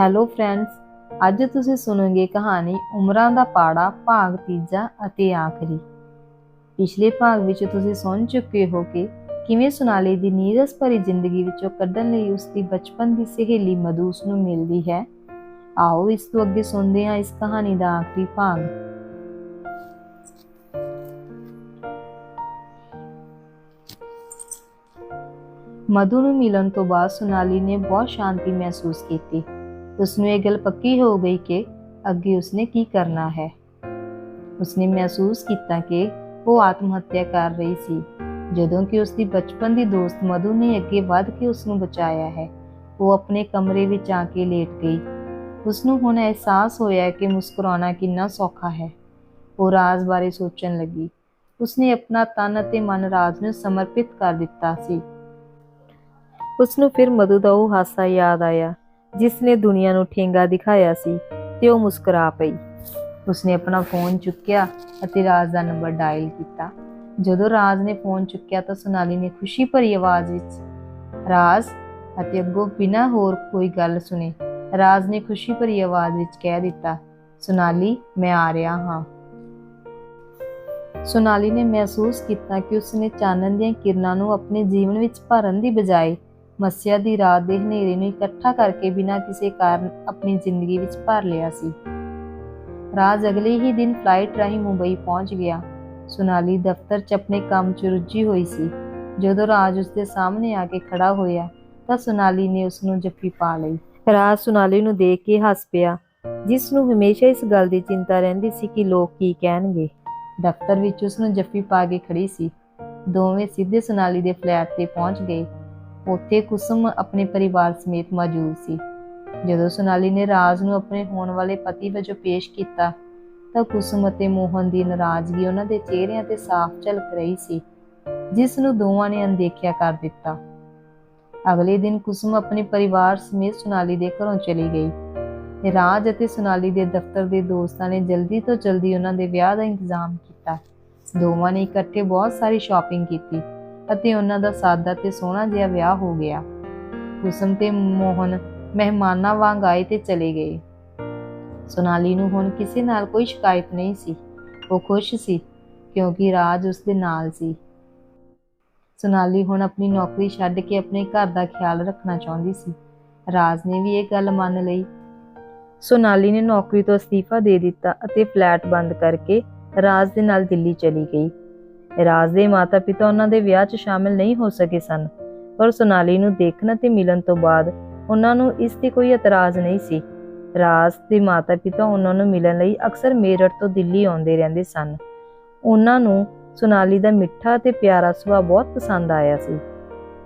Hello friends ਅੱਜ ਤੁਸੀਂ ਸੁਣੋਗੇ ਕਹਾਣੀ ਉਮਰਾਂ ਦਾ ਪਾੜਾ ਭਾਗ ਤੀਜਾ ਅਤੇ ਆਖਰੀ। ਪਿਛਲੇ ਭਾਗ ਵਿੱਚ ਤੁਸੀਂ ਸੁਣ ਚੁੱਕੇ ਹੋ ਕਿ ਕਿਵੇਂ ਸੁਨਾਲੀ ਦੀ ਨੀਰਸ ਭਰੀ ਜ਼ਿੰਦਗੀ ਵਿੱਚੋਂ ਕੱਢਣ ਲਈ ਉਸ ਦੀ ਬਚਪਨ ਦੀ ਸਹੇਲੀ ਮਧੂ ਨੂੰ ਮਿਲਦੀ ਹੈ? ਆਓ ਇਸ ਤੋਂ ਅੱਗੇ ਸੁਣਦੇ ਹਾਂ ਇਸ ਕਹਾਣੀ ਦਾ ਆਖਰੀ ਭਾਗ। ਮਧੂ ਨੂੰ ਮਿਲਣ ਤੋਂ ਬਾਅਦ ਸੁਨਾਲੀ ਨੇ ਬਹੁਤ ਸ਼ਾਂਤੀ ਮਹਿਸੂਸ ਕੀਤੀ। ਉਸਨੂੰ ਇਹ ਗੱਲ ਪੱਕੀ ਹੋ ਗਈ ਕਿ ਅੱਗੇ ਉਸਨੇ ਕੀ ਕਰਨਾ ਹੈ। ਉਸਨੇ ਮਹਿਸੂਸ ਕੀਤਾ ਕਿ ਉਹ ਆਤਮ ਹੱਤਿਆ ਕਰ ਰਹੀ ਸੀ। ਜਦੋਂ ਕਿ ਉਸਦੀ ਬਚਪਨ ਦੀ ਦੋਸਤ ਮਧੂ ਨੇ ਅੱਗੇ ਵੱਧ ਕੇ ਉਸ ਨੂੰ ਬਚਾਇਆ ਹੈ, ਉਹ ਆਪਣੇ ਕਮਰੇ ਵਿੱਚ ਆ ਕੇ ਲੇਟ ਗਈ। ਉਸ ਨੂੰ ਹੁਣ ਅਹਿਸਾਸ ਹੋਇਆ ਕਿ ਮੁਸਕਰਾਉਣਾ ਕਿੰਨਾ ਸੌਖਾ ਹੈ। ਉਹ ਰਾਜ਼ ਬਾਰੇ ਸੋਚਣ ਲੱਗੀ। ਉਸਨੇ ਆਪਣਾ ਤਨ ਅਤੇ ਮਨ ਰਾਜ਼ ਨੂੰ ਸਮਰਪਿਤ ਕਰ ਦਿੱਤਾ ਸੀ। ਉਸ ਨੂੰ ਫਿਰ ਮਧੂ ਦਾ ਉਹ ਹਾਸਾ ਯਾਦ ਆਇਆ ਜਿਸ ਨੇ ਦੁਨੀਆ ਨੂੰ ਠੇਂਗਾ ਦਿਖਾਇਆ ਸੀ ਤੇ ਉਹ ਮੁਸਕਰਾ ਪਈ। ਉਸਨੇ ਆਪਣਾ ਫੋਨ ਚੁੱਕਿਆ ਅਤੇ ਰਾਜ ਦਾ ਨੰਬਰ ਡਾਇਲ ਕੀਤਾ। ਜਦੋਂ ਰਾਜ ਨੇ ਫੋਨ ਚੁੱਕਿਆ ਤਾਂ ਸੁਨਾਲੀ ਨੇ ਖੁਸ਼ੀ ਭਰੀ ਆਵਾਜ਼ ਵਿੱਚ ਰਾਜ ਅਤੇ ਅੱਗੋਂ ਬਿਨਾਂ ਹੋਰ ਕੋਈ ਗੱਲ ਸੁਣੇ, ਰਾਜ ਨੇ ਖੁਸ਼ੀ ਭਰੀ ਆਵਾਜ਼ ਵਿੱਚ ਕਹਿ ਦਿੱਤਾ, ਸੁਨਾਲੀ, ਮੈਂ ਆ ਰਿਹਾ ਹਾਂ। ਸੁਨਾਲੀ ਨੇ ਮਹਿਸੂਸ ਕੀਤਾ ਕਿ ਉਸਨੇ ਚਾਨਣ ਦੀਆਂ ਕਿਰਨਾਂ ਨੂੰ ਆਪਣੇ ਜੀਵਨ ਵਿੱਚ ਭਰਨ ਦੀ ਬਜਾਏ ਮੱਸਿਆ ਦੀ ਰਾਤ ਦੇ ਹਨੇਰੇ ਨੂੰ ਇਕੱਠਾ ਕਰਕੇ ਬਿਨਾਂ ਕਿਸੇ ਕਾਰਨ ਆਪਣੀ ਜ਼ਿੰਦਗੀ ਵਿੱਚ ਭਰ ਲਿਆ ਸੀ। ਰਾਜ ਅਗਲੇ ਹੀ ਦਿਨ ਫਲਾਈਟ ਰਾਹੀਂ ਮੁੰਬਈ ਪਹੁੰਚ ਗਿਆ। ਸੁਨਾਲੀ ਦਫ਼ਤਰ 'ਚ ਆਪਣੇ ਕੰਮ 'ਚ ਰੁੱਝੀ ਹੋਈ ਸੀ। ਜਦੋਂ ਰਾਜ ਉਸਦੇ ਸਾਹਮਣੇ ਆ ਕੇ ਖੜਾ ਹੋਇਆ, ਤਾਂ ਸੁਨਾਲੀ ਨੇ ਉਸ ਨੂੰ ਜੱਫੀ ਪਾ ਲਈ। ਰਾਜ ਸੁਨਾਲੀ ਨੂੰ ਦੇਖ ਕੇ ਹੱਸ ਪਿਆ, ਜਿਸ ਨੂੰ ਹਮੇਸ਼ਾ ਇਸ ਗੱਲ ਦੀ ਚਿੰਤਾ ਰਹਿੰਦੀ ਸੀ ਕਿ ਲੋਕ ਕੀ ਕਹਿਣਗੇ। ਦਫ਼ਤਰ ਵਿੱਚ ਉਸ ਨੂੰ ਜੱਫੀ ਪਾ ਕੇ ਖੜੀ ਸੀ। ਦੋਵੇਂ ਸਿੱਧੇ ਸੁਨਾਲੀ ਦੇ ਫਲੈਟ ਤੇ ਪਹੁੰਚ ਗਏ। ਉੱਥੇ ਕੁਸਮ ਆਪਣੇ ਪਰਿਵਾਰ ਸਮੇਤ ਮੌਜੂਦ ਸੀ। ਜਦੋਂ ਸੁਨਾਲੀ ਨੇ ਰਾਜ ਨੂੰ ਆਪਣੇ ਹੋਣ ਵਾਲੇ ਪਤੀ ਵਜੋਂ ਪੇਸ਼ ਕੀਤਾ, ਤਾਂ ਕੁਸਮ ਅਤੇ ਮੋਹਨ ਦੀ ਨਾਰਾਜ਼ਗੀ ਉਹਨਾਂ ਦੇ ਚਿਹਰਿਆਂ ਤੇ ਸਾਫ਼ ਝਲਕ ਰਹੀ ਸੀ, ਜਿਸ ਨੂੰ ਦੋਵਾਂ ਨੇ ਅਣਦੇਖਿਆ ਕਰ ਦਿੱਤਾ। ਅਗਲੇ ਦਿਨ ਕੁਸਮ ਆਪਣੇ ਪਰਿਵਾਰ ਸਮੇਤ ਸੁਨਾਲੀ ਦੇ ਘਰੋਂ ਚਲੀ ਗਈ। ਰਾਜ ਅਤੇ ਸੁਨਾਲੀ ਦੇ ਦਫ਼ਤਰ ਦੇ ਦੋਸਤਾਂ ਨੇ ਜਲਦੀ ਤੋਂ ਜਲਦੀ ਉਹਨਾਂ ਦੇ ਵਿਆਹ ਦਾ ਇੰਤਜ਼ਾਮ ਕੀਤਾ। ਦੋਵਾਂ ਨੇ ਇਕੱਠੇ ਬਹੁਤ ਸਾਰੀ ਸ਼ਾਪਿੰਗ ਕੀਤੀ। ਅਤੇ ਉਹਨਾਂ ਦਾ ਸਾਦਾ ਤੇ ਸੋਹਣਾ ਜਿਹਾ ਵਿਆਹ ਹੋ ਗਿਆ। ਕੁਸਮ ਤੇ ਮੋਹਨ ਮਹਿਮਾਨਾਂ ਵਾਂਗ ਆਏ ਤੇ ਚਲੇ ਗਏ। ਸੋਨਾਲੀ ਨੂੰ ਹੁਣ ਕਿਸੇ ਨਾਲ ਕੋਈ ਸ਼ਿਕਾਇਤ ਨਹੀਂ ਸੀ। ਉਹ ਖੁਸ਼ ਸੀ, ਕਿਉਂਕਿ ਰਾਜ ਉਸ ਦੇ ਨਾਲ ਸੀ। ਸੋਨਾਲੀ ਹੁਣ ਆਪਣੀ ਨੌਕਰੀ ਛੱਡ ਕੇ ਆਪਣੇ ਘਰ ਦਾ ਖਿਆਲ ਰੱਖਣਾ ਚਾਹੁੰਦੀ ਸੀ। ਰਾਜ ਨੇ ਵੀ ਇਹ ਗੱਲ ਮੰਨ ਲਈ। ਸੋਨਾਲੀ ਨੇ ਨੌਕਰੀ ਤੋਂ ਅਸਤੀਫਾ ਦੇ ਦਿੱਤਾ ਅਤੇ ਫਲੈਟ ਬੰਦ ਕਰਕੇ ਰਾਜ ਦੇ ਨਾਲ ਦਿੱਲੀ ਚਲੀ ਗਈ। ਰਾਜ ਦੇ ਮਾਤਾ-ਪਿਤਾ ਉਹਨਾਂ ਦੇ ਵਿਆਹ 'ਚ ਸ਼ਾਮਿਲ ਨਹੀਂ ਹੋ ਸਕੇ ਸਨ, ਪਰ ਸੋਨਾਲੀ ਨੂੰ ਦੇਖਣ ਤੇ ਮਿਲਣ ਤੋਂ ਬਾਅਦ ਉਹਨਾਂ ਨੂੰ ਇਸ ਤੇ ਕੋਈ ਇਤਰਾਜ਼ ਨਹੀਂ ਸੀ। ਰਾਜ ਦੇ ਮਾਤਾ-ਪਿਤਾ ਉਹਨਾਂ ਨੂੰ ਮਿਲਣ ਲਈ ਅਕਸਰ ਮੇਰਠ ਤੋਂ ਦਿੱਲੀ ਆਉਂਦੇ ਰਹਿੰਦੇ ਸਨ। ਉਹਨਾਂ ਨੂੰ ਸੋਨਾਲੀ ਦਾ ਮਿੱਠਾ ਤੇ ਪਿਆਰਾ ਸੁਭਾਅ ਬਹੁਤ ਪਸੰਦ ਆਇਆ ਸੀ।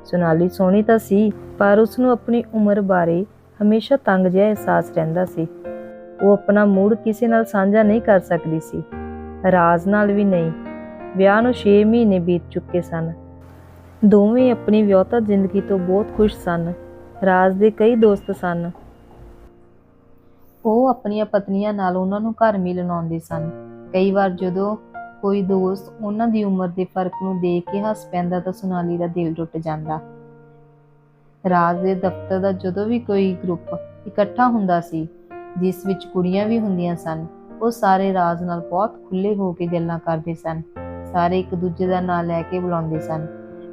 ਸੋਨਾਲੀ ਸੋਹਣੀ ਤਾਂ ਸੀ, ਪਰ ਉਸ ਨੂੰ ਆਪਣੀ ਉਮਰ ਬਾਰੇ ਹਮੇਸ਼ਾ ਤੰਗ ਜਿਹਾ ਅਹਿਸਾਸ ਰਹਿੰਦਾ ਸੀ। ਉਹ ਆਪਣਾ ਮੂਡ ਕਿਸੇ ਨਾਲ ਸਾਂਝਾ ਨਹੀਂ ਕਰ ਸਕਦੀ ਸੀ। ਰਾਜ ਨਾਲ ਵੀ ਨਹੀਂ ਵਿਆਹ ਨੂੰ 6 ਮਹੀਨੇ ਬੀਤ ਚੁੱਕੇ ਸਨ। ਦੋਵੇਂ ਆਪਣੀ ਵਿਆਹਤਾ ਜ਼ਿੰਦਗੀ ਤੋਂ ਬਹੁਤ ਖੁਸ਼ ਸਨ। ਰਾਜ ਦੇ ਕਈ ਦੋਸਤ ਸਨ। ਉਹ ਆਪਣੀਆਂ ਪਤਨੀਆਂ ਨਾਲ ਉਹਨਾਂ ਨੂੰ ਘਰ ਮਿਲਣ ਆਉਂਦੇ ਸਨ। ਕਈ ਵਾਰ ਜਦੋਂ ਕੋਈ ਦੋਸਤ ਉਹਨਾਂ ਦੀ ਉਮਰ ਦੇ ਫ਼ਰਕ ਨੂੰ ਦੇਖ ਕੇ ਹੱਸ ਪੈਂਦਾ ਤਾਂ ਸੁਨਾਲੀ ਦਾ ਦਿਲ ਟੁੱਟ ਜਾਂਦਾ। ਰਾਜ ਦੇ ਦਫ਼ਤਰ ਦਾ ਜਦੋਂ ਵੀ ਕੋਈ ਗਰੁੱਪ ਇਕੱਠਾ ਹੁੰਦਾ ਸੀ, ਜਿਸ ਵਿੱਚ ਕੁੜੀਆਂ ਵੀ ਹੁੰਦੀਆਂ ਸਨ, ਉਹ ਸਾਰੇ ਰਾਜ ਨਾਲ ਬਹੁਤ ਖੁੱਲੇ ਹੋ ਕੇ ਗੱਲਾਂ ਕਰਦੇ ਸਨ। ਸਾਰੇ ਇੱਕ ਦੂਜੇ ਦਾ ਨਾਂ ਲੈ ਕੇ ਬੁਲਾਉਂਦੇ ਸਨ।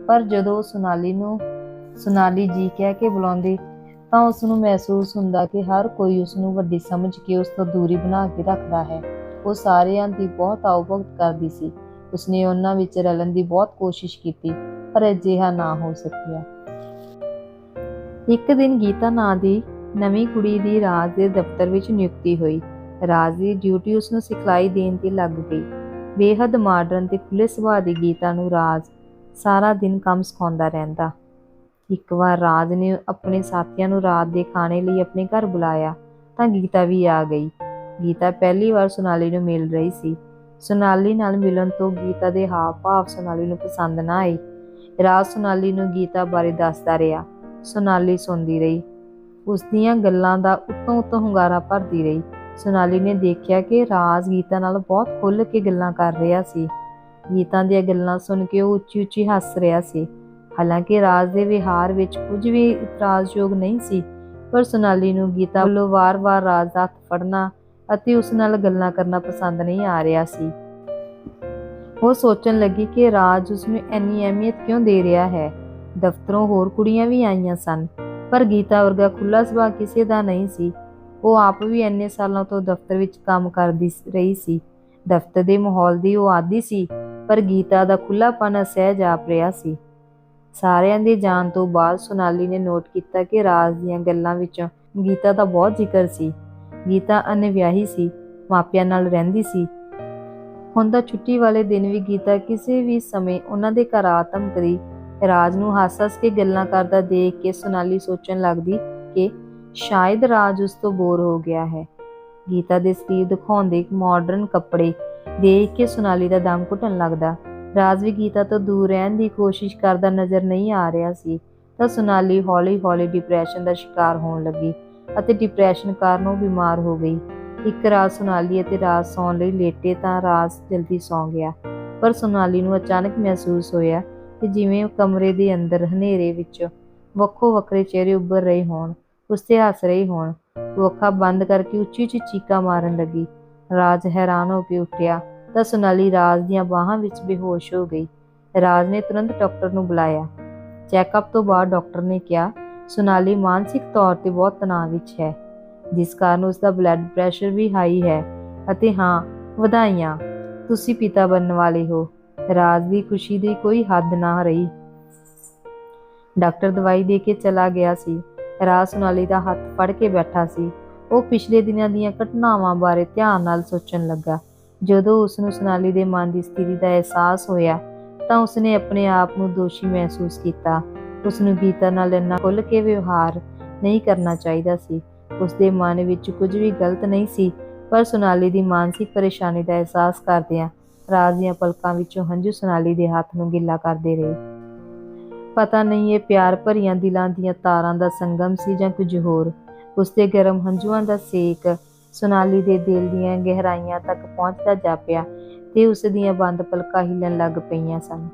ਪਰ ਜਦੋਂ ਸੁਨਾਲੀ ਨੂੰ, ਸੁਨਾਲੀ ਜੀ ਕਹਿ ਕੇ ਬੁਲਾਉਂਦੇ, ਤਾਂ ਉਸ ਨੂੰ ਮਹਿਸੂਸ ਹੁੰਦਾ ਕਿ ਹਰ ਕੋਈ ਉਸ ਨੂੰ ਵੱਡੀ ਸਮਝ ਕੇ ਉਸ ਤੋਂ ਦੂਰੀ ਬਣਾ ਕੇ ਰੱਖਦਾ ਹੈ। ਉਹ ਸਾਰਿਆਂ ਦੀ ਬਹੁਤ ਆਉਭਗਤ ਕਰਦੀ ਸੀ। ਉਸਨੇ ਉਹਨਾਂ ਵਿੱਚ ਰਲਣ ਦੀ ਬਹੁਤ ਕੋਸ਼ਿਸ਼ ਕੀਤੀ, ਪਰ ਅਜਿਹਾ ਨਾ ਹੋ ਸਕਿਆ। ਇੱਕ ਦਿਨ ਗੀਤਾ ਨਾਂ ਦੀ ਨਵੀਂ ਕੁੜੀ ਦੀ ਰਾਜ ਦੇ ਦਫ਼ਤਰ ਵਿੱਚ ਨਿਯੁਕਤੀ ਹੋਈ। ਰਾਜ ਦੀ ਡਿਊਟੀ ਉਸ ਨੂੰ ਸਿਖਲਾਈ ਦੇਣ ਤੇ ਲੱਗ ਗਈ। ਬੇਹੱਦ ਮਾਡਰਨ ਤੇ ਖੁੱਲੇ ਸੁਭਾਅ ਦੀ ਗੀਤਾ ਨੂੰ ਰਾਜ ਸਾਰਾ ਦਿਨ ਕੰਮ ਸਿਖਾਉਂਦਾ ਰਹਿੰਦਾ। ਇੱਕ ਵਾਰ ਰਾਜ ਨੇ ਆਪਣੇ ਸਾਥੀਆਂ ਨੂੰ ਰਾਤ ਦੇ ਖਾਣੇ ਲਈ ਆਪਣੇ ਘਰ ਬੁਲਾਇਆ, ਤਾਂ ਗੀਤਾ ਵੀ ਆ ਗਈ। ਗੀਤਾ ਪਹਿਲੀ ਵਾਰ ਸੁਨਾਲੀ ਨੂੰ ਮਿਲ ਰਹੀ ਸੀ। ਸੁਨਾਲੀ ਨਾਲ ਮਿਲਣ ਤੋਂ ਗੀਤਾ ਦੇ ਹਾਵ ਭਾਵ ਸੁਨਾਲੀ ਨੂੰ ਪਸੰਦ ਨਾ ਆਏ। ਰਾਜ ਸੁਨਾਲੀ ਨੂੰ ਗੀਤਾ ਬਾਰੇ ਦੱਸਦਾ ਰਿਹਾ। ਸੁਨਾਲੀ ਸੁਣਦੀ ਰਹੀ। ਉਸ ਦੀਆਂ ਗੱਲਾਂ ਦਾ ਉੱਤੋਂ ਉੱਤੋਂ ਹੁੰਗਾਰਾ ਭਰਦੀ ਰਹੀ। ਸੁਨਾਲੀ ਨੇ ਦੇਖਿਆ ਕਿ ਰਾਜ ਗੀਤਾ ਨਾਲ ਬਹੁਤ ਖੁੱਲ ਕੇ ਗੱਲਾਂ ਕਰ ਰਿਹਾ ਸੀ। ਗੀਤਾ ਦੀਆਂ ਗੱਲਾਂ ਸੁਣ ਕੇ ਉਹ ਉੱਚੀ ਉੱਚੀ ਹੱਸ ਰਿਹਾ ਸੀ। ਹਾਲਾਂਕਿ ਰਾਜ ਦੇ ਵਿਹਾਰ ਵਿੱਚ ਕੁਝ ਵੀ ਇਤਰਾਜ਼ਯੋਗ ਨਹੀਂ ਸੀ, ਪਰ ਸੋਨਾਲੀ ਨੂੰ ਗੀਤਾ ਵੱਲੋਂ ਵਾਰ-ਵਾਰ ਰਾਜ ਦਾ ਹੱਥ ਫੜਨਾ ਅਤੇ ਉਸ ਨਾਲ ਗੱਲਾਂ ਕਰਨਾ ਪਸੰਦ ਨਹੀਂ ਆ ਰਿਹਾ ਸੀ। ਉਹ ਸੋਚਣ ਲੱਗੀ ਕਿ ਰਾਜ ਉਸ ਨੂੰ ਇੰਨੀ ਅਹਿਮੀਅਤ ਕਿਉਂ ਦੇ ਰਿਹਾ ਹੈ? ਦਫ਼ਤਰੋਂ ਹੋਰ ਕੁੜੀਆਂ ਵੀ ਆਈਆਂ ਸਨ, ਪਰ ਗੀਤਾ ਵਰਗਾ ਖੁੱਲਾ ਸੁਭਾਅ ਕਿਸੇ ਦਾ ਨਹੀਂ ਸੀ। ਉਹ ਆਪ ਵੀ ਇੰਨੇ ਸਾਲਾਂ ਤੋਂ ਦਫ਼ਤਰ ਵਿੱਚ ਕੰਮ ਕਰਦੀ ਰਹੀ ਸੀ। ਦਫ਼ਤਰ ਦੇ ਮਾਹੌਲ ਦੀ ਉਹ ਆਦੀ ਸੀ, ਪਰ ਗੀਤਾ ਦਾ ਖੁੱਲਾਪਨ ਅਸਹਿਜ ਆਪ ਰਿਹਾ ਸੀ। ਸਾਰਿਆਂ ਦੇ ਜਾਣ ਤੋਂ ਬਾਅਦ ਸੋਨਾਲੀ ਨੇ ਨੋਟ ਕੀਤਾ ਕਿ ਰਾਜ ਦੀਆਂ ਗੱਲਾਂ ਵਿੱਚੋਂ ਗੀਤਾ ਦਾ ਬਹੁਤ ਜ਼ਿਕਰ ਸੀ। ਗੀਤਾ ਅਨਵਿਆਹੀ ਸੀ, ਮਾਪਿਆਂ ਨਾਲ ਰਹਿੰਦੀ ਸੀ। ਹੁਣ ਤਾਂ ਛੁੱਟੀ ਵਾਲੇ ਦਿਨ ਵੀ ਗੀਤਾ ਕਿਸੇ ਵੀ ਸਮੇਂ ਉਹਨਾਂ ਦੇ ਘਰ ਆ ਧਮਕਦੀ, ਰਾਜ ਨੂੰ ਹੱਸ-ਹੱਸ ਕੇ ਗੱਲਾਂ ਕਰਦਾ ਦੇਖ ਕੇ ਸੋਨਾਲੀ ਸੋਚਣ ਲੱਗਦੀ ਕਿ ਸ਼ਾਇਦ ਰਾਜ ਉਸ ਤੋਂ ਬੋਰ ਹੋ ਗਿਆ ਹੈ। ਗੀਤਾ ਦੇ ਸਰੀਰ ਦਿਖਾਉਂਦੇ ਇੱਕ ਮਾਡਰਨ ਕੱਪੜੇ ਦੇਖ ਕੇ ਸੋਨਾਲੀ ਦਾ ਦਮ ਘੁੱਟਣ ਲੱਗਦਾ। ਰਾਜ ਵੀ ਗੀਤਾ ਤੋਂ ਦੂਰ ਰਹਿਣ ਦੀ ਕੋਸ਼ਿਸ਼ ਕਰਦਾ ਨਜ਼ਰ ਨਹੀਂ ਆ ਰਿਹਾ ਸੀ, ਤਾਂ ਸੁਨਾਲੀ ਹੌਲੀ-ਹੌਲੀ ਡਿਪਰੈਸ਼ਨ ਦਾ ਸ਼ਿਕਾਰ ਹੋਣ ਲੱਗੀ ਅਤੇ ਡਿਪਰੈਸ਼ਨ ਕਾਰਨ ਉਹ ਬਿਮਾਰ ਹੋ ਗਈ। ਇੱਕ ਰਾਤ ਸੁਨਾਲੀ ਅਤੇ ਰਾਜ ਸੌਣ ਲਈ ਲੇਟੇ ਤਾਂ ਰਾਜ ਜਲਦੀ ਸੌਂ ਗਿਆ, ਪਰ ਸੁਨਾਲੀ ਨੂੰ ਅਚਾਨਕ ਮਹਿਸੂਸ ਹੋਇਆ ਕਿ ਜਿਵੇਂ ਕਮਰੇ ਦੇ ਅੰਦਰ ਹਨੇਰੇ ਵਿੱਚ ਵੱਖੋ ਵੱਖਰੇ ਚਿਹਰੇ ਉੱਭਰ ਰਹੇ ਹੋਣ। ਉਸ ਹੱਸ ਰਹੇ ਹੋਣ। ਉਹ ਅੱਖਾਂ ਬੰਦ ਕਰਕੇ ਉੱਚੀ ਉੱਚੀ ਚੀਕਾਂ ਮਾਰਨ ਲੱਗੀ। ਰਾਜ ਹੈਰਾਨ ਹੋ ਕੇ ਉੱਠਿਆ ਤਾਂ ਸੁਨਾਲੀ ਰਾਜ ਦੀਆਂ ਬਾਹਾਂ ਵਿੱਚ ਬੇਹੋਸ਼ ਹੋ ਗਈ। ਰਾਜ ਨੇ ਤੁਰੰਤ ਡਾਕਟਰ ਨੂੰ ਬੁਲਾਇਆ। ਚੈੱਕਅਪ ਤੋਂ ਬਾਅਦ ਡਾਕਟਰ ਨੇ ਕਿਹਾ, ਸੋਨਾਲੀ ਮਾਨਸਿਕ ਤੌਰ ਤੇ ਬਹੁਤ ਤਣਾਅ ਵਿੱਚ ਹੈ। ਜਿਸ ਕਾਰਨ ਉਸ ਦਾ ਬਲੱਡ ਪ੍ਰੈਸ਼ਰ ਵੀ ਹਾਈ ਹੈ ਅਤੇ ਹਾਂ, ਵਧਾਈਆਂ। ਤੁਸੀਂ ਪਿਤਾ ਬਣਨ ਵਾਲੇ ਹੋ। ਰਾਜ ਦੀ ਖੁਸ਼ੀ ਦੀ ਕੋਈ ਹੱਦ ਨਾ ਰਹੀ। ਡਾਕਟਰ ਦਵਾਈ ਦੇ ਕੇ ਚਲਾ ਗਿਆ ਸੀ। ਰਾਜ ਸੁਨਾਲੀ ਦਾ ਹੱਥ ਫੜ ਕੇ ਬੈਠਾ ਸੀ। ਉਹ ਪਿਛਲੇ ਦਿਨਾਂ ਦੀਆਂ ਘਟਨਾਵਾਂ ਬਾਰੇ ਧਿਆਨ ਨਾਲ ਸੋਚਣ ਲੱਗਾ। ਜਦੋਂ ਉਸ ਨੂੰ ਸੋਨਾਲੀ ਦੇ ਮਨ ਦੀ ਸਥਿਤੀ ਦਾ ਅਹਿਸਾਸ ਹੋਇਆ, ਤਾਂ ਉਸਨੇ ਆਪਣੇ ਆਪ ਨੂੰ ਦੋਸ਼ੀ ਮਹਿਸੂਸ ਕੀਤਾ। ਉਸ ਨੂੰ ਗੀਤਾ ਨਾਲ ਇੰਨਾ ਖੁੱਲ ਕੇ ਵਿਵਹਾਰ ਨਹੀਂ ਕਰਨਾ ਚਾਹੀਦਾ ਸੀ। ਉਸ ਦੇ ਮਨ ਵਿੱਚ ਕੁਝ ਵੀ ਗਲਤ ਨਹੀਂ ਸੀ, ਪਰ ਸੁਨਾਲੀ ਦੀ ਮਾਨਸਿਕ ਪਰੇਸ਼ਾਨੀ ਦਾ ਅਹਿਸਾਸ ਕਰਦਿਆਂ ਰਾਜ ਦੀਆਂ ਪਲਕਾਂ ਵਿੱਚੋਂ ਹੰਝੂ ਸੋਨਾਲੀ ਦੇ ਹੱਥ ਨੂੰ ਗਿੱਲਾ ਕਰਦੇ ਰਹੇ। ਪਤਾ ਨਹੀਂ ਇਹ ਪਿਆਰ ਭਰੀਆਂ ਦਿਲਾਂ ਦੀਆਂ ਤਾਰਾਂ ਦਾ ਸੰਗਮ ਸੀ ਜਾਂ ਕੁਝ ਹੋਰ। ਉਸਦੇ ਗਰਮ ਹੰਝੂਆਂ ਦਾ ਸੇਕ ਸੁਨਾਲੀ ਦੇ ਦਿਲ ਦੀਆਂ ਗਹਿਰਾਈਆਂ ਤੱਕ ਪਹੁੰਚਦਾ ਜਾ ਪਿਆ ਤੇ ਉਸ ਦੀਆਂ ਬੰਦ ਪਲਕਾਂ ਹਿੱਲਣ ਲੱਗ ਪਈਆਂ ਸਨ।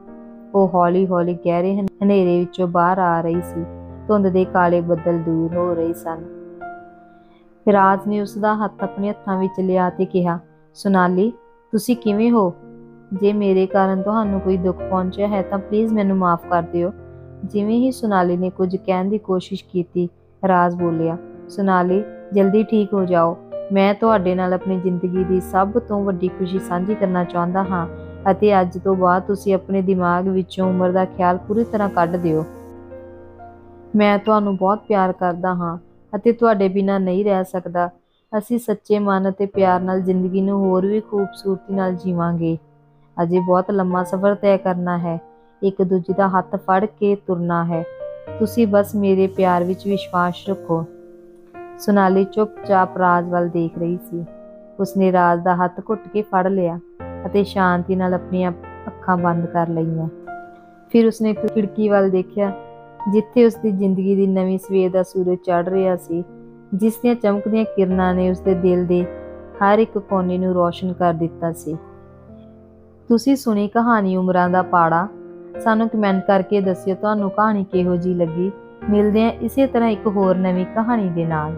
ਉਹ ਹੌਲੀ-ਹੌਲੀ ਗਹਿਰੇ ਹਨ- ਹਨੇਰੇ ਵਿੱਚੋਂ ਬਾਹਰ ਆ ਰਹੀ ਸੀ। ਧੁੰਦ ਦੇ ਕਾਲੇ ਬੱਦਲ ਦੂਰ ਹੋ ਰਹੇ ਸਨ। ਰਾਜ ਨੇ ਉਸ ਦਾ ਹੱਥ ਆਪਣੇ ਹੱਥਾਂ ਵਿੱਚ ਲਿਆ ਤੇ ਕਿਹਾ, ਸੋਨਾਲੀ, ਤੁਸੀਂ ਕਿਵੇਂ ਹੋ? ਜੇ ਮੇਰੇ ਕਾਰਨ ਤੁਹਾਨੂੰ ਕੋਈ ਦੁੱਖ ਪਹੁੰਚਿਆ ਹੈ ਤਾਂ ਪਲੀਜ਼ ਮੈਨੂੰ ਮਾਫ ਕਰ ਦਿਓ। ਜਿਵੇਂ ਹੀ ਸੁਨਾਲੀ ਨੇ ਕੁਝ ਕਹਿਣ ਦੀ ਕੋਸ਼ਿਸ਼ ਕੀਤੀ, ਰਾਜ ਬੋਲਿਆ, ਸੁਨਾਲੀ, ਜਲਦੀ ਠੀਕ ਹੋ ਜਾਓ। ਮੈਂ ਤੁਹਾਡੇ ਨਾਲ ਆਪਣੀ ਜ਼ਿੰਦਗੀ ਦੀ ਸਭ ਤੋਂ ਵੱਡੀ ਖੁਸ਼ੀ ਸਾਂਝੀ ਕਰਨਾ ਚਾਹੁੰਦਾ ਹਾਂ ਅਤੇ ਅੱਜ ਤੋਂ ਬਾਅਦ ਤੁਸੀਂ ਆਪਣੇ ਦਿਮਾਗ ਵਿੱਚੋਂ ਉਮਰ ਦਾ ਖਿਆਲ ਪੂਰੀ ਤਰ੍ਹਾਂ ਕੱਢ ਦਿਓ। ਮੈਂ ਤੁਹਾਨੂੰ ਬਹੁਤ ਪਿਆਰ ਕਰਦਾ ਹਾਂ ਅਤੇ ਤੁਹਾਡੇ ਬਿਨਾਂ ਨਹੀਂ ਰਹਿ ਸਕਦਾ। ਅਸੀਂ ਸੱਚੇ ਮਨ ਅਤੇ ਪਿਆਰ ਨਾਲ ਜ਼ਿੰਦਗੀ ਨੂੰ ਹੋਰ ਵੀ ਖੂਬਸੂਰਤੀ ਨਾਲ ਜੀਵਾਂਗੇ। ਅਜੇ ਬਹੁਤ ਲੰਮਾ ਸਫ਼ਰ ਤੈਅ ਕਰਨਾ ਹੈ। ਇੱਕ ਦੂਜੇ ਦਾ ਹੱਥ ਫੜ ਕੇ ਤੁਰਨਾ ਹੈ। ਤੁਸੀਂ ਬਸ ਮੇਰੇ ਪਿਆਰ ਵਿੱਚ ਵਿਸ਼ਵਾਸ ਰੱਖੋ। ਸੋਨਾਲੀ ਚੁੱਪਚਾਪ ਰਾਜ ਵੱਲ ਦੇਖ ਰਹੀ ਸੀ। ਉਸਨੇ ਰਾਜ ਦਾ ਹੱਥ ਘੁੱਟ ਕੇ ਫੜ ਲਿਆ ਅਤੇ ਸ਼ਾਂਤੀ ਨਾਲ ਆਪਣੀਆਂ ਅੱਖਾਂ ਬੰਦ ਕਰ ਲਈਆਂ। ਫਿਰ ਉਸਨੇ ਇੱਕ ਖਿੜਕੀ ਵੱਲ ਦੇਖਿਆ, ਜਿੱਥੇ ਉਸਦੀ ਜ਼ਿੰਦਗੀ ਦੀ ਨਵੀਂ ਸਵੇਰ ਦਾ ਸੂਰਜ ਚੜ ਰਿਹਾ ਸੀ, ਜਿਸ ਦੀਆਂ ਚਮਕਦੀਆਂ ਕਿਰਨਾਂ ਨੇ ਉਸਦੇ ਦਿਲ ਦੇ ਹਰ ਇੱਕ ਕੋਨੇ ਨੂੰ ਰੋਸ਼ਨ ਕਰ ਦਿੱਤਾ ਸੀ। ਤੁਸੀਂ ਸੁਣੀ ਕਹਾਣੀ ਉਮਰਾਂ ਦਾ ਪਾੜਾ? ਸਾਨੂੰ ਕਮੈਂਟ ਕਰਕੇ ਦੱਸਿਓ ਤੁਹਾਨੂੰ ਕਹਾਣੀ ਕਿਹੋ ਜੀ ਲੱਗੀ। ਮਿਲਦੇ ਹਾਂ ਇਸੇ ਤਰ੍ਹਾਂ ਇੱਕ ਹੋਰ ਨਵੀਂ ਕਹਾਣੀ ਦੇ ਨਾਲ।